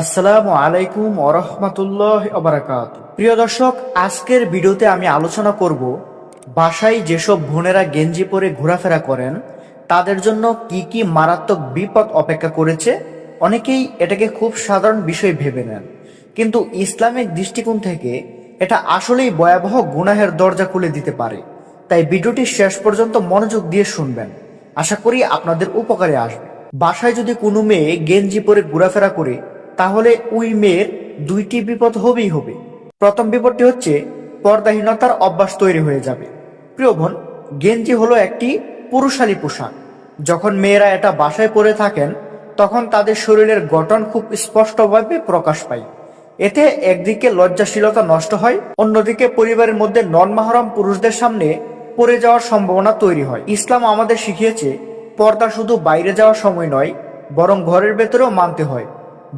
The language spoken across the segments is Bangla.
আসসালামু আলাইকুম ওরহমতুল্লাহ অবরাকাত প্রিয় দর্শক, আজকের ভিডিওতে আমি আলোচনা করব বাসায় যেসব বোনেরা গেঞ্জি পরে ঘোরাফেরা করেন, তাদের জন্য কি কি মারাত্মক বিপদ অপেক্ষা করেছে, অনেকেই এটাকে খুব সাধারণ বিষয় ভেবে নেন। কিন্তু ইসলামিক দৃষ্টিকোণ থেকে এটা আসলেই ভয়াবহ গুনাহের দরজা খুলে দিতে পারে। তাই ভিডিওটি শেষ পর্যন্ত মনোযোগ দিয়ে শুনবেন। আশা করি আপনাদের উপকারে আসবে। বাসায় যদি কোনো মেয়ে গেঞ্জি পরে ঘোরাফেরা করে তাহলে ওই মেয়ের দুইটি বিপদ হবেই হবে। প্রথম বিপদটি হচ্ছে, পর্দাহীনতার অভ্যাস তৈরি হয়ে যাবে। প্রিয় বোন, গেঞ্জি হলো একটি পুরুষালী পোশাক। যখন মেয়েরা এটা বাসায় পরে থাকেন, তখন তাদের শরীরের গঠন খুব স্পষ্টভাবে প্রকাশ পায়। এতে একদিকে লজ্জাশীলতা নষ্ট হয়, অন্যদিকে পরিবারের মধ্যে নন মাহরম পুরুষদের সামনে পড়ে যাওয়ার সম্ভাবনা তৈরি হয়। ইসলাম আমাদের শিখিয়েছে, পর্দা শুধু বাইরে যাওয়ার সময় নয়, বরং ঘরের ভেতরেও মানতে হয়।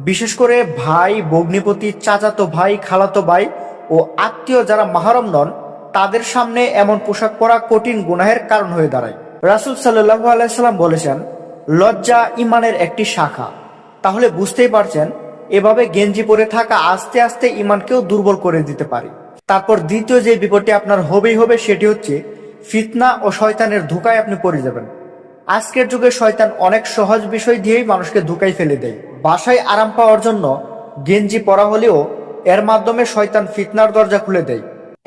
বিশেষ করে ভাই, ভগ্নিপতি, চাচাতো ভাই, খালাতো ভাই ও আত্মীয় যারা মাহরম নন, তাদের সামনে এমন পোশাক পরা কঠিন গুনাহের কারণ হয়ে দাঁড়ায়। রাসুল সাল্লাহ আলাইসাল্লাম বলেছেন, লজ্জা ইমানের একটি শাখা। তাহলে বুঝতেই পারছেন, এভাবে গেঞ্জি পরে থাকা আস্তে আস্তে ইমানকেও দুর্বল করে দিতে পারে। তারপর দ্বিতীয় যে বিপদটি আপনার হবেই হবে সেটি হচ্ছে, ফিতনা ও শয়তানের ধোকায় আপনি পড়ে যাবেন। আজকের যুগে শয়তান অনেক সহজ বিষয় দিয়েই মানুষকে ধুকাই ফেলে দেয়। বাসায় আরাম পাওয়ার জন্য গেঞ্জি পরা হলেও এর মাধ্যমে শয়তান ফিতনার দরজা খুলে দেয়।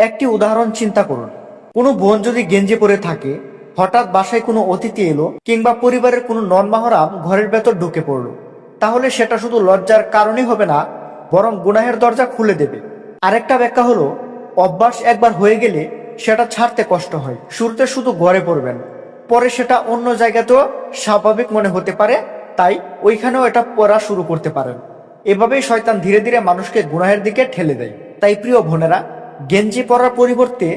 একটি উদাহরণ চিন্তা করুন। কোনো বোন যদি গেঞ্জি পরে থাকে, হঠাৎ বাসায় কোনো অতিথি এলো কিংবা পরিবারের কোনো নন মাহরাম ঘরের ভেতর ঢুকে পড়ল, তাহলে সেটা শুধু লজ্জার কারণেই হবে না, বরং গুনাহের দরজা খুলে দেবে। আরেকটা ব্যাখ্যা হলো, অভ্যাস একবার হয়ে গেলে সেটা ছাড়তে কষ্ট হয়, শুরুতে শুধু ঘরে পড়বেন। পরে সেটা অন্য জায়গাতেও স্বাভাবিক মনে হতে পারে, তাই ওইখানেও এটা পড়া শুরু করতে পারেন। এভাবেই শয়তান ধীরে ধীরে মানুষকে গুনাহের দিকে ঠেলে দেয়। তাই প্রিয় বোনেরা, গেঞ্জি পরার পরিবর্তে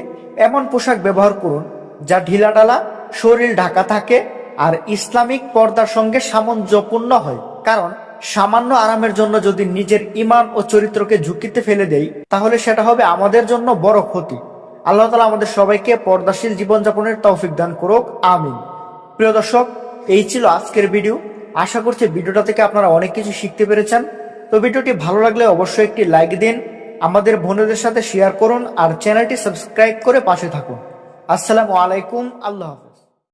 এমন পোশাক ব্যবহার করুন, যা ঢিলাঢালা, শরীর ঢাকা থাকে আর ইসলামিক পর্দার সঙ্গে সামঞ্জপূর্ণ হয়। কারণ সামান্য আরামের জন্য যদি নিজের ইমান ও চরিত্রকে ঝুঁকিতে ফেলে দেই, তাহলে সেটা হবে আমাদের জন্য বড় ক্ষতি। আল্লাহ তালা আমাদের সবাইকে পর্দাশীল জীবনযাপনের তৌফিক দান করুক, আমিন। প্রিয় দর্শক, এই ছিল আজকের ভিডিও। আশা করছি ভিডিওটা থেকে আপনারা অনেক কিছু শিখতে পেরেছেন। তো ভিডিওটি ভালো লাগলে অবশ্যই একটি লাইক দিন, আমাদের বোনদের সাথে শেয়ার করুন, আর চ্যানেলটি সাবস্ক্রাইব করে পাশে থাকুন। আসসালামু আলাইকুম, আল্লাহ